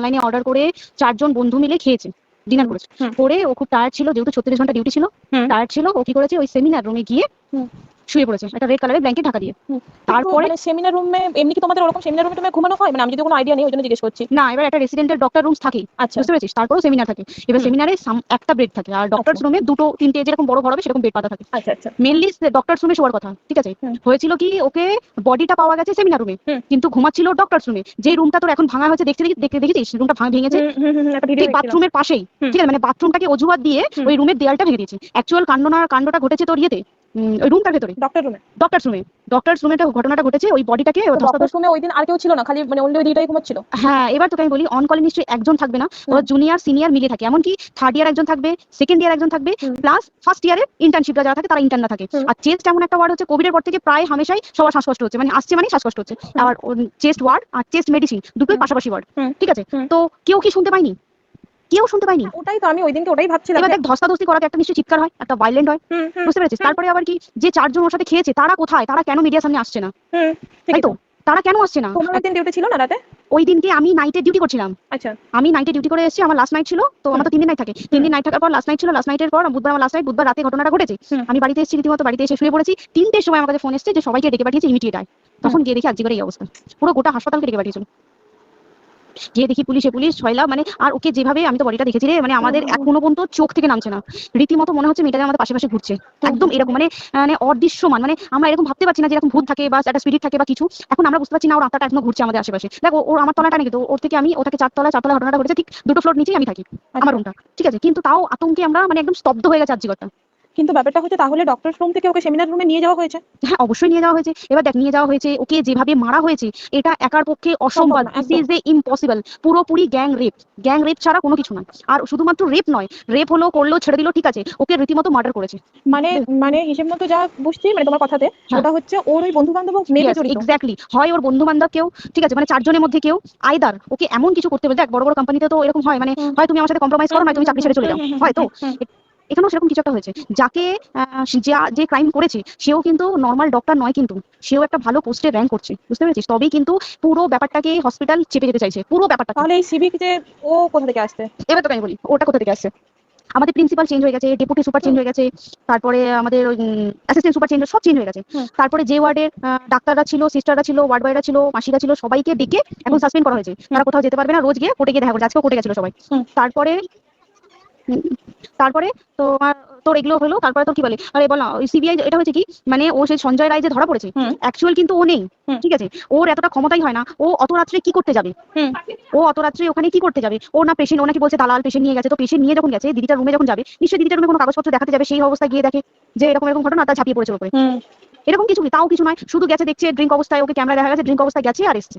অনলাইনে অর্ডার করে চারজন বন্ধু মিলে খেয়েছে ডিনার করেছে করে ও খুব টায়ার্ড ছিল যেহেতু ছত্রিশ ঘণ্টা ডিউটি ছিল। টায়ার্ড ছিল ও কি করেছে ওই সেমিনার রুমে গিয়ে। শুয়ে পড়েছে একটা রেড কালারের ব্ল্যাঙ্কেট ঢাকা দিয়ে। তারপরে মানে সেমিনার রুমে এমনি কি তোমাদের ওরকম সেমিনার রুমে তুমি ঘুমানো হয়? মানে আমি যদি কোনো আইডিয়া নেই ওই জন্য জিজ্ঞেস করছি। না এবার একটা রেসিডেন্টের ডক্টর রুমস থাকে। আচ্ছা। বুঝতে পেরেছিস? তারপরেও সেমিনার থাকে। এবার। সেমিনারে একটা বেড থাকে। আর ডক্টরস আচ্ছা। রুমে দুটো তিনটে যেরকম বড় ঘর হবে সেরকম বেড পাতা থাকে। আচ্ছা আচ্ছা। মেনলি ডক্টরস রুমে শোয়ার কথা ঠিক আছে? হয়েছিল কি ওকে বডিটা পাওয়া গেছে সেমিনার রুমে। কিন্তু ঘুমাচ্ছিল ডক্টর রুমে যে রুমটা তোর এখন ভাঙা হয়েছে দেখতে দেখতে দেখেছিস? রুমটা ভাঙা ভেঙেছে? বাথরুমের পাশেই। ঠিক আছে? মানে বাথরুমটাকে অজুহাত দিয়ে ওই রুমের দেয়ালটা ভেঙে দিয়েছে। অ্যাকচুয়াল কাণ্ডনা কাণ্ডটা ঘটেছে তোর ইয়েতে? ওই রুমটার ভেতরে? ডক্টর রুমে ডক্টরস রুমে ডক্টরস রুমে ঘটনাটা ঘটেছে ওই বডিটাকে ডক্টর রুমে ওই দিন আর কেউ ছিল না খালি মানে ওই দিটাই ঘুমাচ্ছিল। হ্যাঁ এবার তোকে আমি বলি অন কলে নিশ্চয়ই একজন থাকবে না জুনিয়র সিনিয়র মিলে থাকে। এমনকি থার্ড ইয়ার একজন থাকবে সেকেন্ড ইয়ার একজন থাকবে। প্লাস ফার্স্ট ইয়ারে ইন্টার্নশিপটা যারা থাকে তারা ইন্টার্ন থাকে। আর চেস্ট এমন একটা ওয়ার্ড হচ্ছে কোভিডের পর থেকে প্রায় হামেশাই সবার শ্বাসকষ্ট হচ্ছে। মানে আসছে মানে শ্বাসকষ্ট হচ্ছে। আর চেস্ট ওয়ার্ড আর চেস্ট মেডিসিন দুটোই পাশাপাশি ওয়ার্ড ঠিক আছে? তো কেউ কি শুনতে পাইনি কেউ শুনতে পাইনি। ওটাই তো আমি ওই দিনকে ওটাই ভাবছিলাম এবার দেখ ধস্তাধস্তি করাতে একটা নিশ্চয়ই চিৎকার হয় একটা ভাইলেন্ট হয়। বুঝতে পেরেছিস? তারপরে আবার কি যে চারজন ওর সাথে খেয়েছে তারা কোথায়? তারা কেন মিডিয়ার সামনে আসছে না? তাই তো? তারা কেন আসছে না? তোমার দিন ডিউটি ছিল না রাতে? ওই দিনকে আমি নাইটে ডিউটি করছিলাম। আচ্ছা। আমি নাইটে ডিউটি করে এসেছি আমার লাস্ট নাইট ছিল তো আমার তো তিন দিন নাইট থাকে। তিন দিন নাইট থাকার পর লাস্ট নাইট ছিল লাস্ট নাইটের পর বুধবার আমার লাস্ট নাইট বুধবার রাতে ঘটনাটা ঘটেছে। আমি বাড়িতে এসেছি রীতিমতো বাড়িতে এসে শুয়ে পড়েছি। তিনটের সময় আমার কাছে ফোন এসেছে যে সবাইকে ডেকে পাঠিয়েছে ইমিডিয়েট আয়। তখন গিয়ে দেখি আজকে এই অবস্থা। পুরো গোটা হাসপাতালকে ডেকে পাঠিয়েছিল। গিয়ে দেখি পুলিশে পুলিশ ছয়লা মানে আর ওকে যেভাবে আমি তো বডিটা দেখেছি রে মানে আমাদের এখনও পর্যন্ত চোখ থেকে নামছে না। রীতিমতো মনে হচ্ছে মেয়েটা আমাদের পাশে পাশে ঘুরছে একদম এরকম মানে মানে অদৃশ্যমান মানে আমরা এরকম ভাবতে পারছি না যে এরকম ভূত থাকে বা একটা স্পিরিট থাকে বা কিছু। এখন আমরা বুঝতে পারছি না ওর আত্মাটা এখনও ঘুরছে আমাদের আশেপাশে। দেখো ওর আমার তলাটা নাকি তো ওর থেকে আমি ওটাকে চারতলা চারতলা ঘটনাটা ঘটেছে ঠিক দুটো ফ্লোর নিচেই আমি থাকি আমার রুমটা ঠিক আছে? কিন্তু তাও আতঙ্কে আমরা মানে একদম স্তব্ধ হয়ে গেছে আজকে কিন্তু ব্যাপারটা হচ্ছে তাহলে ডক্টর রুম থেকে ওকে সেমিনার রুমে নিয়ে যাওয়া হয়েছে। হ্যাঁ অবশ্যই নিয়ে যাওয়া হয়েছে। এবার দেখ নিয়ে যাওয়া হয়েছে ওকে যেভাবে মারা হয়েছে এটা একার পক্ষে অসম্ভব। না, দিস ইজ এ ইম্পসিবল পুরোপুরি গ্যাং রেপ গ্যাং রেপ ছাড়া কোনো কিছু নয় আর শুধুমাত্র রেপ নয় রেপ হলো করল ছেড়ে দিল ঠিক আছে ওকে রীতিমতো মার্ডার করেছে। মানে মানে হিসেব মতো যা বুঝছি মানে তোমার কথাতে হ্যাঁ। ওটা হচ্ছে ওর ওই বন্ধু বান্ধব মেয়ে জড়িত। এক্স্যাক্টলি হয় ওর বন্ধু বান্ধব কেউ ঠিক আছে মানে চারজনের মধ্যে কেউ আইদার ওকে এমন কিছু করতে বলে দেখ বড় বড় কোম্পানিতে তো এরকম হয় মানে। হয় তুমি আমার সাথে কম্প্রোমাইজ করো নয় তুমি চাকরি ছেড়ে চলে যাও। হয় তো? এখানেও সেরকম কিছু একটা হয়েছে। যাকে যা- যে ক্রাইম করেছে সেও কিন্তু নর্মাল ডক্টর নয় কিন্তু। সেও একটা ভালো পোস্টে র্যাঙ্ক করছে। বুঝতে পেরেছিস? তবেই কিন্তু পুরো ব্যাপারটাকে হসপিটাল চেপে যেতে চাইছে। পুরো ব্যাপারটা তাহলে এই সিভিক যে ও কোথা থেকে আসছে? এবার তোকে আমি বলি ওটা কোথা থেকে আসছে? আমাদের প্রিন্সিপাল চেঞ্জ হয়ে গেছে ডেপুটি সুপার চেঞ্জ হয়ে গেছে তারপরে আমাদের অ্যাসিস্ট্যান্ট সুপার চেঞ্জ সব চেঞ্জ হয়ে গেছে। তারপরে যে ওয়ার্ডের ডাক্তাররা ছিল সিস্টাররা ছিল ওয়ার্ড বয়রা ছিল মাসিরা ছিল সবাইকে ডেকে এখন সাসপেন্ড করা হয়েছে। তারা কোথাও যেতে পারবে না রোজ গিয়ে কোর্টে গিয়ে দেখা করছে। আজকেও কোর্টে গেছিল সবাই। তারপরে তারপরে তোমার তোর এগুলো হলো তারপরে তোর কি বলে? আরে বল না সিবিআই এটা হয়েছে কি? মানে ও সেই সঞ্জয় রায় যে ধরা পড়েছে অ্যাকচুয়াল কিন্তু ও নেই ঠিক আছে? ওর এতটা ক্ষমতাই হয় না ও অত রাত্রে কি করতে যাবে? ও অত রাত্রে ওখানে কি করতে যাবে? ও না পেশেন্ট ও নাকি বলছে দালাল পেশেন্ট নিয়ে গেছে তো পেশেন্ট নিয়ে যখন গেছে দিদিটার রুমে যখন যাবে নিশ্চয়ই দিদিটার রুমে কোনো কাগজপত্র দেখাতে যাবে সেই অবস্থায় গিয়ে দেখে যে এরকম এরকম ঘটনা তার ঝাঁপিয়ে পড়েছে হুম। এরকম কিছু তাও কিছু নয় শুধু গেছে দেখছে ড্রিঙ্ক অবস্থায় ওকে ক্যামেরা দেখা গেছে ড্রিঙ্ক অবস্থায় গেছে আর এসছে।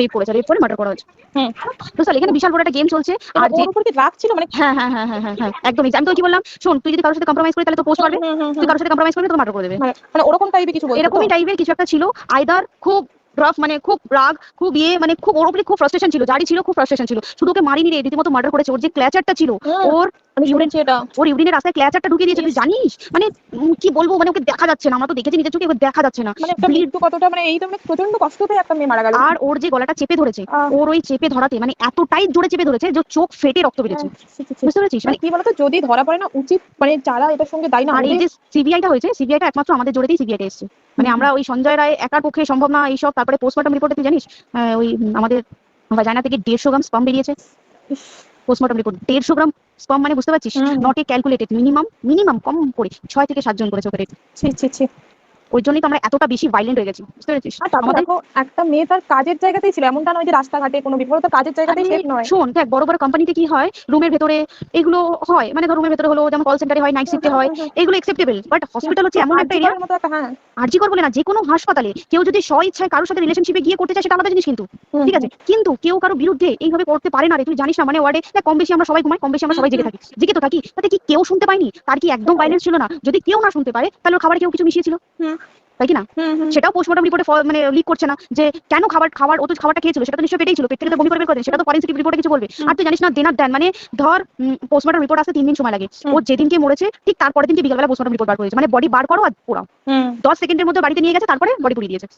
রেপ করেছে রেপ করে মার্ডার করা হয়েছে। হ্যাঁ তো স্যার এখানে বিশাল বড় একটা গেম চলছে। আর যে উপর কি রাগ ছিল? মানে হ্যাঁ হ্যাঁ হ্যাঁ হ্যাঁ হ্যাঁ হ্যাঁ একদমই। আমি তো কি বললাম শুন তুই যদি কারোর সাথে কম্প্রোমাইজ করি তাহলে তো পোস্ট করবে তুই। কারোর সাথে কম্প্রোমাইজ করবি তো মার্ডার করে দেবে। মানে মানে ওরকম টাইপের কিছু এরকমই টাইপের কিছু একটা ছিল। আইদার খুব রাফ মানে খুব রাগ খুব ইয়ে মানে খুব ওর উপরে খুব ফ্রাস্ট্রেশন ছিল জারি ছিল খুব ফ্রাস্ট্রেশন ছিল। শুধু ওকে মারিনি রে রীতিমতো মার্ডার করেছে। ওর যে ক্ল্যাচারটা ছিল ওর আমি শুনেছি এটা। ওর ইউরিনের রাস্তায় ক্ল্যাচারটা ঢুকিয়ে দিয়েছে তুই জানিস? মানে কি বলব মানে ওকে দেখা যাচ্ছে না। আমরা তো দেখেছি নিজের চোখে ওকে দেখা যাচ্ছে না। মানে একটা মৃত্যু কতটা মানে এই মানে প্রচণ্ড কষ্ট পেয়ে একটা মেয়ে মারা গেল। আর ওর যে গলাটা চেপে ধরেছে ওর ওই চেপে ধরাতে মানে এতটাই জোরে চেপে ধরেছে যে চোখ ফেটে রক্ত বেরিয়েছে ছি। বুঝতে পেরেছিস? মানে মানে কি বলতো যদি ধরা পড়ে না উচিত মানে যারা এটার সঙ্গে দায়ী না আর এই যে সিবিআইটা হয়েছে সিবিআইটা একমাত্র আমাদের জোরেতেই সিবিআইটা এসেছে। মানে আমরা ওই সঞ্জয় রায় একার পক্ষে সম্ভব না এইসব তারপরে পোস্টমর্টম রিপোর্টে তুই জানিস আহ, ওই আমাদের জানা থেকে দেড়শো গ্রাম স্পাম বেরিয়েছে। পোস্টমর্টম রিপোর্ট দেড়শো গ্রাম স্পাম মানে বুঝতে পারছিস। Not a calculated minimum minimum কম করে ছয় থেকে সাতজন করেছে ওকে ছি ছি ছি। ওই জন্যই তো আমরা এতটা বেশি ভাইলেন্ট হয়ে গেছি বুঝতে পেরেছিস? একটা মেয়ে তার কাজের জায়গাতেই ছিল এমনটা নয় যে রাস্তাঘাটে কোনো বিপদ তো কাজের জায়গাতেই সেফ নয়। শোন দেখ বড় বড় কোম্পানিতে কি হয় রুমের ভেতরে এগুলো হয় মানে ধর রুমের ভেতরে হলো যেমন কল সেন্টারে হয় নাইট শিফটে হয় এগুলো একসেপ্টেবল বাট হসপিটাল হচ্ছে এমন একটা এরিয়া একটা হ্যাঁ। বলে না যে কোনো হাসপাতালে কেউ যদি স্ব ইচ্ছায় কারোর সাথে রিলেশনশিপে গিয়ে করতে চায় সেটা আলাদা জিনিস কিন্তু ঠিক আছে? কিন্তু কেউ কারও বিরুদ্ধে এইভাবে করতে পারে না রে তুই জানিস না মানে ওয়ার্ডে কম বেশি আমরা সবাই ঘুমাই কম বেশি আমরা সবাই জেগে থাকি। জেগে তো থাকি তাতে কি কেউ শুনতে পায়নি? তার কি একদম ভাইলেন্স ছিল না? যদি কেউ না শুনতে পারে তাহলে খাবার কেউ কিছু মিশিয়েছিল? হুম। তাই কি না? সেটাও পোস্টমর্টম রিপোর্টে মানে লিক করছে না যে কেন খাবার খাবার ও তো খাবারটা খেয়েছিল? সেটা তো নিশ্চয়ই পেটেই ছিল। পেট থেকে তো বমি করে বের করে সেটা তো ফরেন্সিক রিপোর্টে কিছু বলবে। আর তুই জানিস না দেনার দেন মানে ধর পোস্টমর্টম রিপোর্ট আসতে তিন দিন সময় লাগে। ও যেদিনকে মরেছে ঠিক তারপরের দিনকে বিকালবেলা পোস্টমর্টম রিপোর্ট বার করেছে। মানে বডি বার করো আর পোড়াও দশ সেকেন্ডের মধ্যে বাড়িতে নিয়ে গেছে তারপরে বডি পুড়িয়ে দিয়েছে।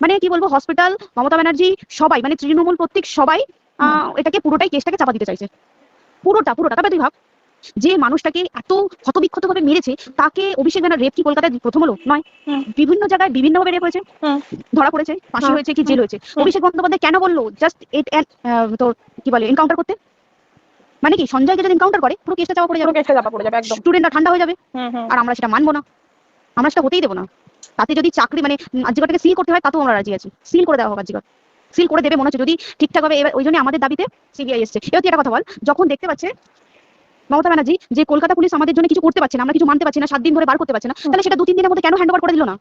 মানে কি বলব হসপিটাল মমতা ব্যানার্জি সবাই মানে তৃণমূল প্রত্যেক সবাই আহ, এটাকে পুরোটাই কেসটাকে চাপা দিতে চাইছে। পুরোটা পুরোটা। তবে তুই ভাব যে মানুষটাকে এত ক্ষতবিক্ষত ভাবে মেরেছে তাকে অভিষেক ব্যানার রেপ কি কলকাতায় প্রথম হলো? নয়। বিভিন্ন জায়গায় বিভিন্ন ভাবে রেপ হয়েছে ধরা পড়েছে ফাঁসি হ্যাঁ। হয়েছে কি জেল হয়েছে। অভিষেক বন্দ্যোপাধ্যায় কেন বলল? জাস্ট এট তো কি বলে এনকাউন্টার করতে? মানে কি সঞ্জয়কে যদি এনকাউন্টার করে পুরো কেসটা চাপা পড়ে যাবে। কেসটা চাপা পড়ে যাবে একদম। স্টুডেন্টরা ঠান্ডা হয়ে যাবে। আর আমরা সেটা মানবো না। আমরা সেটা হতেই দেবো না। তাতে যদি চাকরি মানে আজকেরটাকে সিল করতে হয় তাতেও আমরা রাজি আছি। সিল করে দেওয়া হোক আজকের সিল করে দেবে মনে হচ্ছে যদি ঠিকঠাক ভাবে এবার ওই জন্য আমাদের দাবিতে সিবিআই এসছে। এবার তুই একটা কথা বল যখন দেখতে পাচ্ছে মমতা ব্যানার্জি যে কলকাতা পুলিশ আমাদের জন্য কিছু করতে পারছে না আমরা কিছু মানতে পারছি না সাত দিন ধরে বার করতে পারছে না তাহলে সেটা দু তিন দিনের মধ্যে কেন হ্যান্ড ওভার করে দিল না?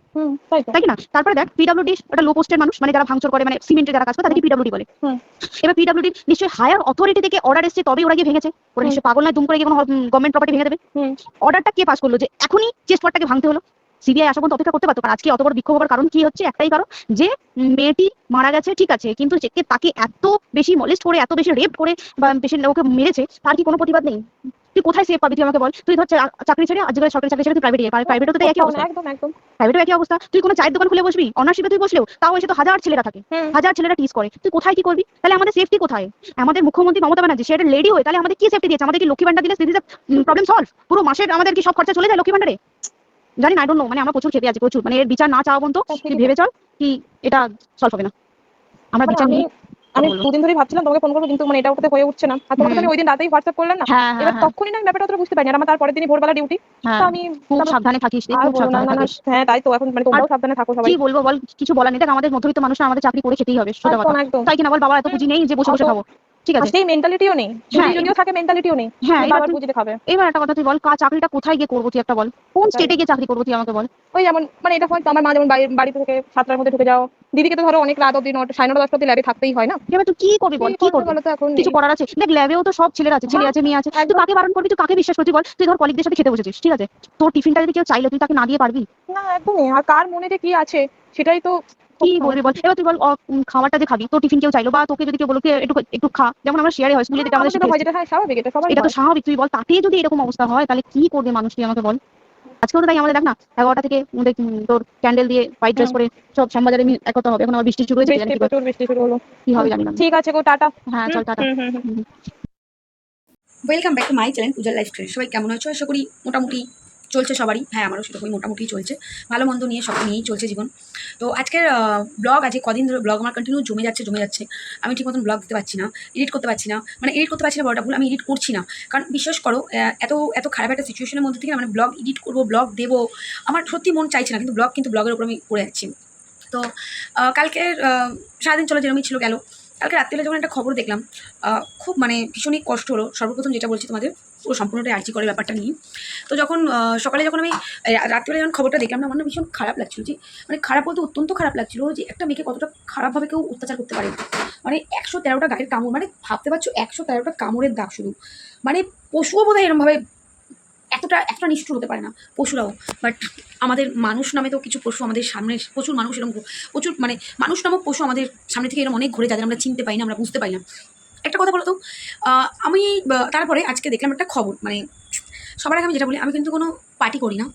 তাই না? তারপরে দেখ পিডব্লিউডি একটা লো পোস্টের মানুষ মানে যারা ভাঙচুর করে মানে সিমেন্টে যারা কাজ করে তাদেরকে পিডব্লিউডি বলে। এবার পিডব্লিউডি নিশ্চয়ই হায়ার অথরিটি থেকে অর্ডার এসেছে তবে ওরা গিয়ে ভেঙেছে। ওরা নিশ্চয়ই পাগল নয় দুম করে গিয়ে কোনো গভর্নমেন্ট প্রপার্টি ভেঙে দেবে। অর্ডারটা কে পাস করল? যে এখনই চেস্ট ভাঙতে হলো। সিবিআই আসা পর্যন্ত অপেক্ষা করতে পারতো কারণ আজকে অত বড় বিক্ষোভ হওয়ার কারণ কি হচ্ছে? একটাই কারণ যে মেয়েটি মারা গেছে ঠিক আছে কিন্তু তাকে এত বেশি মলেস্ট করে এত বেশি রেপ করে বা বেশি ওকে মেরেছে তার কি কোনো প্রতিবাদ নেই? তুই কোথায় সেফ পাবি তুই আমাকে বল? তুই ধর চাকরি ছেড়ে আজকে সরকারি চাকরি ছেড়ে তুই প্রাইভেটে প্রাইভেটও তো একই অবস্থা। একদম একদম প্রাইভেটও একই অবস্থা। তুই কোনো চায়ের দোকান খুলে বসবি? অনার্সিপে তুই বসলেও তাও এসে তো হাজার ছেলেরা থাকে। হাজার ছেলেরা টিস করে। তুই কোথায় কি করবি? তাহলে আমাদের সেফটি কোথায়? আমাদের মুখ্যমন্ত্রী মমতা ব্যানার্জি সে একটা লেডি হয়ে তাহলে আমাদের কি সেফটি দিয়েছে? আমাদের কি লক্ষ্মী ভান্ডার দিলে প্রবলেম সলভ পুরো মাসের আমাদের কি সব খরচা চলে যায় লক্ষ্মী ভান্ডারে জানি না আই ডোন্ট নো মানে আমরা প্রচুর খেপে আছি প্রচুর। মানে এর বিচার না চাওয়া পর্যন্ত তুই ভেবে চল কি এটা সলভ হবে না। আমরা মানে বিচার নিয়ে আমি দুদিন ধরেই ভাবছিলাম তোমাকে ফোন করব কিন্তু মানে এটা ওটাতে হয়ে উঠছে না। আর তোমাকে আমি ওই দিন রাতেই হোয়াটসঅ্যাপ করলাম না। হ্যাঁ এবার হ্যাঁ। তখনই না আমি ব্যাপারটা অতটা বুঝতে পারিনি। আর আমার তারপরের দিনই ভোরবেলা ডিউটি হ্যাঁ। তো আমি খুব সাবধানে থাকিস রে, খুব সাবধানে থাকিস। হ্যাঁ তাই তো এখন মানে তোমরাও সাবধানে থাকো সবাই। কি বলব বল কিছু বলার নেই। দেখ আমাদের মধ্যবিত্ত মানুষ আমাদের চাকরি করে খেতেই হবে সোজা কথা তাই কিনা বল বাবা এত পুঁজি নেই যে বসে বসে খাব। ঠিক আছে। সেই মেন্টালিটিও নেই। হ্যাঁ, যদিও থাকে মেন্টালিটিও নেই। হ্যাঁ এবার বুঝতে খাবে এবার একটা কথা তুই বল চাকরিটা কোথায় গিয়ে করব তুই একটা বল? কোন স্টেটে গিয়ে চাকরি করব তুই আমাকে বল? ওই যেমন মানে এটা হয় তো আমার মা যেমন বাড়ি বাড়ি থেকে সাতটার মধ্যে ঢুকে যাও। দিদিকে তো ধরো অনেক রাত অব্দি নটা সাড়ে নটা দশটা অব্দি ল্যাবে থাকতেই হয় না? এবার তুই কি করবি বল? কি করবি এখন? কিছু করার আছে? দেখ ল্যাবেও তো সব ছেলেরা আছে ছেলে হ্যাঁ, আছে মেয়ে আছে। তুই কাকে বারণ করবি? তুই কাকে বিশ্বাস করবি বল? তুই ধর কলিগদের সাথে খেতে বসেছিস ঠিক আছে? তোর টিফিনটা যদি কেউ চাইলে তুই তাকে না দিয়ে পারবি? না একদমই। আর কার মনে যে কি আছে সেটাই তো কি বলবি বল? এবার তুই বল খাবারটা যে খাবি তোর টিফিন কেউ চাইলো বা তোকে যদি কেউ বলো একটু একটু খা। যেমন আমরা শেয়ারে হয় স্কুলে যেটা আমাদের তো হয় হ্যাঁ স্বাভাবিক এটা সবাই এটা তো স্বাভাবিক তুই বল তাতে যদি এরকম অবস্থা হয় তাহলে কি করবে মানুষ তুই আমাকে বল? আজকেও তো তাই আমাদের দেখ না এগারোটা থেকে তোর ক্যান্ডেল দিয়ে হোয়াইট ড্রেস। পরে সব শ্যামবাজারে একতা হবে এখন আবার বৃষ্টি শুরু হয়েছে বৃষ্টি জানি কি বৃষ্টি শুরু হলো। কি হবে জানি না। ঠিক আছে গো টাটা। হ্যাঁ চল tata. Welcome back to my channel পূজার লাইফস্টাইল সবাই কেমন আছো? আশা করি মোটামুটি চলছে সবারই। হ্যাঁ আমারও সেরকমই মোটামুটি চলছে। ভালো মন্দ নিয়ে সব নিয়েই চলছে জীবন। তো আজকের ব্লগ আজকে কদিন ধরে ব্লগ আমার কন্টিনিউ জমে যাচ্ছে জমে যাচ্ছে। আমি ঠিক মতন ব্লগ দিতে পারছি না এডিট করতে পারছি না। মানে এডিট করতে পারছি না বড়টা ভুল আমি এডিট করছি না। কারণ বিশ্বাস করো এত এত খারাপ একটা সিচুয়েশনের মধ্যে থেকে মানে ব্লগ এডিট করব ব্লগ দেবো আমার সত্যি মন চাইছে না। কিন্তু ব্লগ কিন্তু ব্লগের উপর আমি করে যাচ্ছি। তো আহ, কালকের সারাদিন চলে যেরকমই ছিল গেল কালকে রাত্রিবেলা যখন একটা খবর দেখলাম খুব মানে ভীষণই কষ্ট হলো। সর্বপ্রথম যেটা বলছি তোমাদের পুরো সম্পূর্ণটাই আর্জি করে ব্যাপারটা নিয়ে। তো যখন সকালে যখন আমি রাত্রিবেলা যখন খবরটা দেখলাম না আমার না ভীষণ খারাপ লাগছিল যে মানে খারাপ বলতে অত্যন্ত খারাপ লাগছিল যে, একটা মেয়েকে কতটা খারাপভাবে কেউ অত্যাচার করতে পারে। মানে একশো তেরোটা গায়ের কামড় মানে ভাবতে পারছ একশো তেরোটা কামড়ের দাগ শুধু। মানে পশুও বোধহয় এরমভাবে এতটা এতটা নিষ্ঠুর হতে পারে না, পশুরাও। বাট আমাদের মানুষ নামে তো কিছু পশু আমাদের সামনে, প্রচুর মানুষ এরকম, প্রচুর মানে মানুষ নামক পশু আমাদের সামনে থেকে এরকম অনেক ঘুরে যাদের আমরা চিনতে পাই না, আমরা বুঝতে পারি না। একটা কথা বলো তো আমি তারপরে আজকে দেখলাম একটা খবর মানে সবার আগে আমি যেটা বলি, আমি কিন্তু কোনো পার্টি করি না।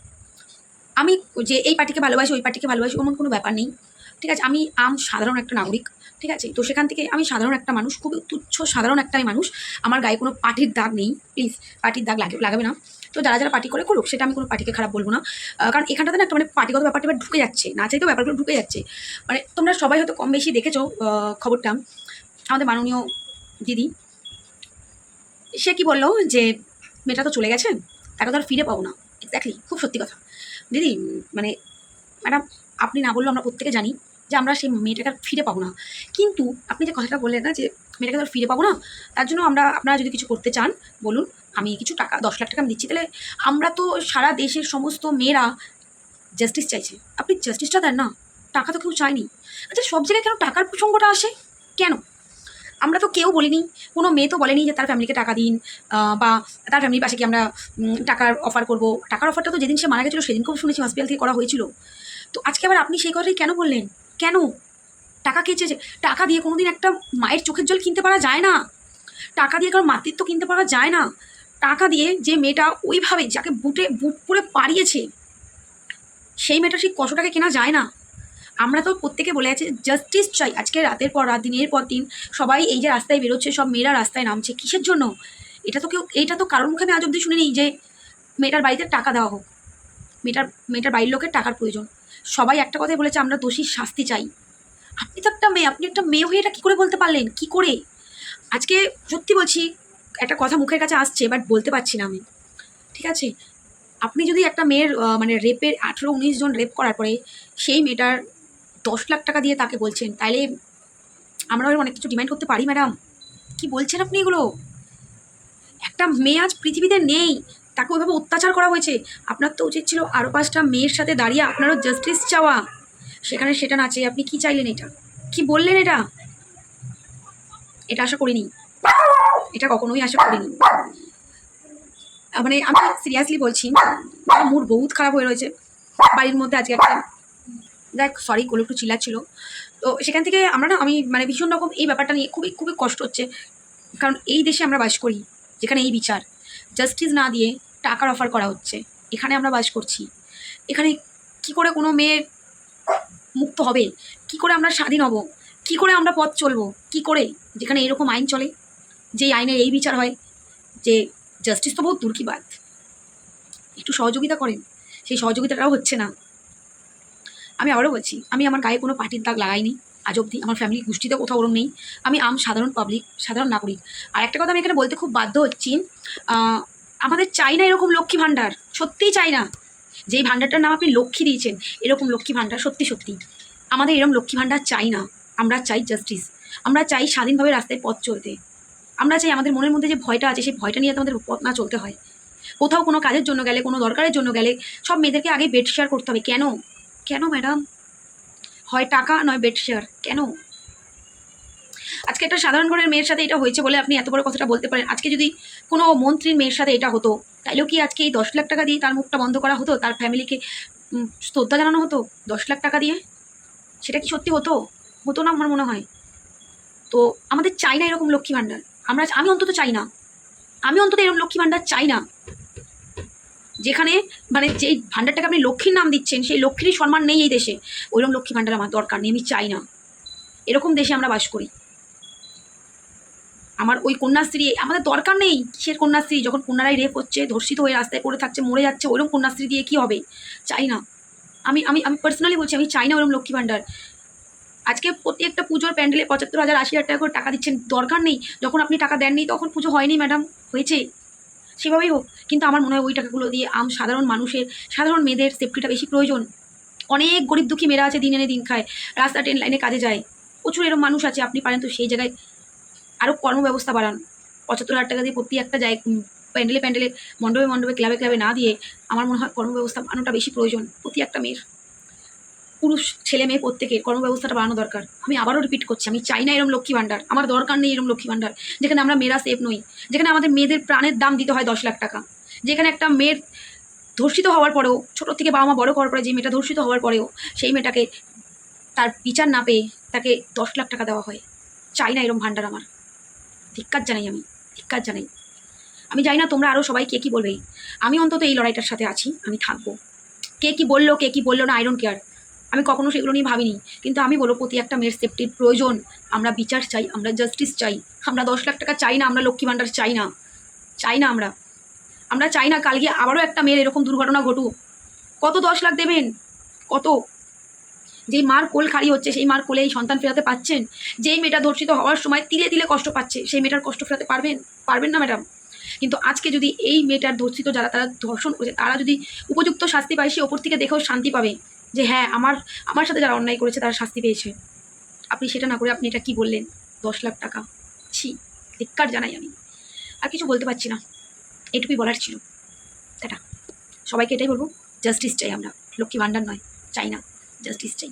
আমি যে এই পার্টিকে ভালোবাসি, ওই পার্টিকে ভালোবাসি এমন কোনো ব্যাপার নেই। ঠিক আছে, আমি আম সাধারণ একটা নাগরিক, ঠিক আছে? তো সেখান থেকে আমি সাধারণ একটা মানুষ খুবই তুচ্ছ সাধারণ একটাই মানুষ। আমার গায়ে কোনো পার্টির দাগ নেই প্লিজ পার্টির দাগ লাগে, লাগাবে না। তো যারা যারা পার্টি করে, করুক, সেটা আমি কোনো পার্টিকে খারাপ বলব না। কারণ এখানটাতে না একটা মানে পার্টিগত ব্যাপারটা এবার ঢুকে যাচ্ছে, না চাইতেও ব্যাপারগুলো ঢুকে যাচ্ছে। মানে তোমরা সবাই হয়তো কম বেশি দেখেছ খবরটা। আমাদের মাননীয় দিদি, সে কি বলল যে মেয়েটা তো চলে গেছে তাকে তো আর ফিরে পাবো না। এক্স্যাক্টলি খুব সত্যি কথা। দিদি মানে ম্যাডাম, আপনি না বললেও আমরা প্রত্যেকে জানি যে আমরা সেই মেয়েটাকে আর ফিরে পাবো না। কিন্তু আপনি যে কথাটা বললেন না যে মেয়েটাকে তো ফিরে পাবো না, তার জন্য আমরা, আপনারা যদি কিছু করতে চান, বলুন, আমি কিছু টাকা, দশ লাখ টাকা আমি দিচ্ছি, তাহলে আমরা তো সারা দেশের সমস্ত মেয়েরা জাস্টিস চাইছে। আপনি জাস্টিসটা দেন না, টাকা তো কেউ চায়নি। আচ্ছা সব জায়গায় কেন টাকার প্রসঙ্গটা আসে? কেন? আমরা তো কেউ বলিনি, কোনো মেয়ে তো বলেনি যে তার ফ্যামিলিকে টাকা দিন বা তার ফ্যামিলির পাশে কি আমরা টাকার অফার করব। টাকার অফারটা তো যেদিন সে মারা গেছিল সেদিনকেও শুনেছি হসপিটাল থেকে করা হয়েছিল। তো আজকে আবার আপনি সেই কথাই কেন বললেন? কেন? টাকা কে টাকা দিয়ে কোনোদিন একটা মায়ের চোখের জল কিনতে পারা যায় না। টাকা দিয়ে কারও মাতৃত্ব কিনতে পারা যায় না। টাকা দিয়ে যে মেয়েটা ওইভাবে যাকে বুটে, বুট পুরে পাড়িয়েছে, সেই মেয়েটা সেই কষ্টটাকে কেনা যায় না? আমরা তো প্রত্যেকে বলে আছে জাস্টিস চাই। আজকে রাতের পর রাত, দিনের পর দিন, সবাই এই যে রাস্তায় বেরোচ্ছে, সব মেয়েরা রাস্তায় নামছে, কিসের জন্য? এটা তো কেউ, এটা তো কারোর মুখে আমি আজ অব্দি শুনিনি যে মেয়েটার বাড়িতে টাকা দেওয়া হোক। মেয়েটার মেয়েটার বাড়ির লোকের টাকার প্রয়োজন। সবাই একটা কথাই বলেছে, আমরা দোষীর শাস্তি চাই। আপনি তো একটা মেয়ে, আপনি একটা মেয়ে হয়ে এটা কী করে বলতে পারলেন? কি করে? আজকে সত্যি বলছি, একটা কথা মুখের কাছে আসছে বাট বলতে পারছি না আমি। ঠিক আছে? আপনি যদি একটা মেয়ের মানে রেপের আঠেরো, উনিশ জন রেপ করার পরে সেই মেয়েটার দশ লাখ টাকা দিয়ে তাকে বলছেন। তাইলে আমরা অনেক কিছু ডিমান্ড করতে পারি ম্যাডাম কি বলছেন আপনি এগুলো? একটা মেয়ে আজ পৃথিবীতে নেই, তাকে ওইভাবে অত্যাচার করা হয়েছে। আপনার তো উচিত ছিল আরও পাঁচটা মেয়ের সাথে দাঁড়িয়ে আপনারও জাস্টিস চাওয়া। সেখানে সেটা না আপনি কি চাইলেন এটা? কি বললেন এটা? এটা আশা করিনি। এটা কখনোই আশা করিনি। মানে আমি সিরিয়াসলি বলছি মুড বহুত খারাপ হয়ে রয়েছে। বাড়ির মধ্যে আজকে একটা দেখ সরি কোলো একটু চিল্লাচ্ছিল। তো সেখান থেকে আমরা না, আমি মানে ভীষণ রকম এই ব্যাপারটা নিয়ে খুবই খুবই কষ্ট হচ্ছে। কারণ এই দেশে আমরা বাস করি, যেখানে এই বিচার। জাস্টিস না দিয়ে টাকার অফার করা হচ্ছে। এখানে আমরা বাস করছি। এখানে কি করে কোনো মেয়ের মুক্ত হবে? কি করে আমরা স্বাধীন হব? কি করে আমরা পথ চলবো? কি করে? যেখানে এরকম আইন চলে, যেই আইনের এই বিচার হয়, যে জাস্টিস তো বহুত দূর কি বাদ একটু সহযোগিতা করেন। সেই সহযোগিতাটাও হচ্ছে না। আমি আবারও বলছি, আমি আমার গায়ে কোনো পার্টির দাগ লাগাইনি। আজ অবধি আমার ফ্যামিলি গোষ্ঠীতে কোথাও ওরম নেই। আমি আম সাধারণ পাবলিক সাধারণ নাগরিক। আর একটা কথা আমি এখানে বলতে খুব বাধ্য হচ্ছি আমাদের চাই না এরকম লক্ষ্মী ভাণ্ডার, সত্যিই চাই না যেই ভাণ্ডারটার নাম আপনি লক্ষ্মী দিয়েছেন, এরকম লক্ষ্মী ভাণ্ডার সত্যি সত্যি। আমাদের এরকম লক্ষ্মী ভাণ্ডার চাই না। আমরা চাই জাস্টিস আমরা চাই স্বাধীনভাবে রাস্তায় পথ চলতে। আমরা চাই আমাদের মনের মধ্যে যে ভয়টা আছে, সেই ভয়টা নিয়ে আমাদের পথ না চলতে হয়। কোথাও কোনো কাজের জন্য গেলে, কোনো দরকারের জন্য গেলে সব মেয়েদেরকে আগে বেড শেয়ার করতে হবে। কেন? কেন ম্যাডাম হয় টাকা, নয় বেড শেয়ার কেন? আজকে একটা সাধারণ ঘরের মেয়ের সাথে এটা হয়েছে বলে আপনি এত বড় কথাটা বলতে পারেন। আজকে যদি কোনো মন্ত্রীর মেয়ের সাথে এটা হতো, তাইলেও কি আজকে এই দশ লাখ টাকা দিয়ে তার মুখটা বন্ধ করা হতো, তার ফ্যামিলিকে শ্রদ্ধা জানানো হতো দশ লাখ টাকা দিয়ে? সেটা কি সত্যি হতো? হতো না আমার মনে হয়। তো আমাদের চাই না এরকম লক্ষ্মী ভাণ্ডার। আমরা, আমি অন্তত চাই না। আমি অন্তত এরকম লক্ষ্মী ভাণ্ডার চাই না। যেখানে মানে যেই ভাণ্ডারটাকে আপনি লক্ষ্মীর নাম দিচ্ছেন, সেই লক্ষ্মীরই সম্মান নেই এই দেশে। ওইরকম লক্ষ্মী ভাণ্ডার আমার দরকার নেই, আমি চাই না। এরকম দেশে আমরা বাস করি। আমার ওই কন্যাশ্রী, আমাদের দরকার নেই কিসের কন্যাশ্রী? যখন কন্যারাই রেপ হচ্ছে, ধর্ষিত হয়ে রাস্তায় পড়ে থাকছে, মরে যাচ্ছে, ওইরকম কন্যাশ্রী দিয়ে কী হবে? চাই না। আমি আমি আমি পার্সোনালি বলছি, আমি চাই না ওরকম লক্ষ্মী ভাণ্ডার আজকে প্রত্যেকটা পুজোর প্যান্ডেলে পঁচাত্তর হাজার, আশি হাজার টাকা করে টাকা দিচ্ছেন, দরকার নেই। যখন আপনি টাকা দেননি, তখন পুজো হয়নি ম্যাডাম হয়েছে। সেভাবেই হোক, কিন্তু আমার মনে হয় ওই টাকাগুলো দিয়ে আম সাধারণ মানুষের, সাধারণ মেয়েদের সেফটিটা বেশি প্রয়োজন। অনেক গরিব দুঃখী মেয়েরা আছে দিন এনে দিন খায়, রাস্তা ট্রেন লাইনে কাজে যায়। প্রচুর এরকম মানুষ আছে, আপনি পারেন তো সেই জায়গায় আরও কর্মব্যবস্থা বাড়ান। পঁচাত্তর হাজার টাকা দিয়ে প্রতি একটা জায়গা প্যান্ডেলে প্যান্ডেলে, মণ্ডপে মণ্ডপে, ক্লাবে ক্লাবে না দিয়ে আমার মনে হয় কর্মব্যবস্থা বাড়ানোটা বেশি প্রয়োজন প্রতি একটা মেয়ের। পুরুষ ছেলে মেয়ে প্রত্যেকের কর্মব্যবস্থাটা বাড়ানো দরকার। আমি আবারও রিপিট করছি, আমি চাই না এরকম লক্ষ্মী ভাণ্ডার। আমার দরকার নেই এরকম লক্ষ্মী ভাণ্ডার। যেখানে আমরা মেয়েরা সেফ নই, যেখানে আমাদের মেয়েদের প্রাণের দাম দিতে হয় দশ লাখ টাকা। যেখানে একটা মেয়ের ধর্ষিত হওয়ার পরেও, ছোটো থেকে বাবা মা বড় করার পরে যে মেয়েটা ধর্ষিত হওয়ার পরেও, সেই মেয়েটাকে তার বিচার না পেয়ে তাকে দশ লাখ টাকা দেওয়া হয়। চাই না এরকম ভাণ্ডার আমার। ধিক্কার জানাই আমি, ধিক্কার জানাই। আমি জানি না তোমরা আরও সবাই কে কী বলবে। আমি অন্তত এই লড়াইটার সাথে আছি, আমি থাকব। কে কী বলল, কে কী বলল না আই কেয়ার আমি কখনো সেগুলো নিয়ে ভাবিনি। কিন্তু আমি বলব, প্রতি একটা মেয়ের সেফটির প্রয়োজন। আমরা বিচার চাই, আমরা জাস্টিস চাই। আমরা দশ লাখ টাকা চাই না, আমরা লক্ষ্মী ভাণ্ডার চাই না। চাই না আমরা। আমরা চাই না কালকে আবারও একটা মেয়ের এরকম দুর্ঘটনা ঘটুক। কত দশ লাখ দেবেন? কত? যেই মার কোল খালি হচ্ছে, সেই মার কোলে এই সন্তান ফেরাতে পাচ্ছেন? যেই মেয়েটা ধর্ষিত হওয়ার সময় তিলে তিলে কষ্ট পাচ্ছে, সেই মেয়েটার কষ্ট ফেরাতে পারবেন? পারবেন না ম্যাডাম কিন্তু আজকে যদি এই মেয়েটার ধর্ষিত যারা, তারা ধর্ষণ করেছে, তারা যদি উপযুক্ত শাস্তি পায়, সে ওপর থেকে দেখেও শান্তি পাবে। যে হ্যাঁ আমার আমার সাথে যারা অন্যায় করেছে তারা শাস্তি পেয়েছে। আপনি সেটা না করে আপনি এটা কি বললেন? দশ লাখ টাকা। ছি, ধিক্কার জানাই আমি। আর কিছু বলতে পারছি না। এটুকুই বলার ছিল। এটা সবাইকে এটাই বলব, জাস্টিস চাই আমরা। লক্ষ্মী ভাণ্ডার নয়, চাই না। জাস্টিস চাই।